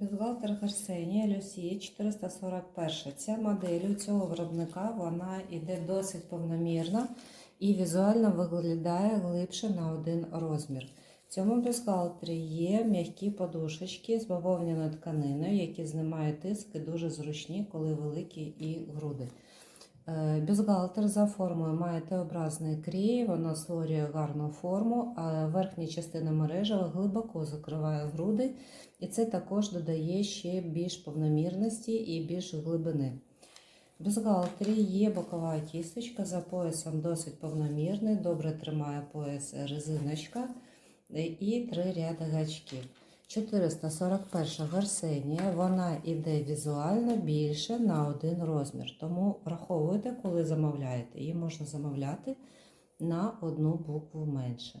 Бюстгальтер Херсенія Люсі 441. Ця модель у цього виробника вона йде досить повномірно і візуально виглядає глибше на один розмір. В цьому бюзгалтері є м'які подушечки з бавовняною тканиною, які знімають тиск і дуже зручні, коли великі і груди. Е, Бюстгальтер за формою має Т-образний крій, воно створює гарну форму, а верхня частина мережева глибоко закриває груди, і це також додає ще більш повномірності і більш глибини. В бюстгальтері є бокова кісточка за поясом досить повномірний, добре тримає пояс резиночка е, і три ряди гачків. 441 гарсенія, вона йде візуально більше на один розмір. Тому враховуйте, коли замовляєте. Її можна замовляти на одну букву менше.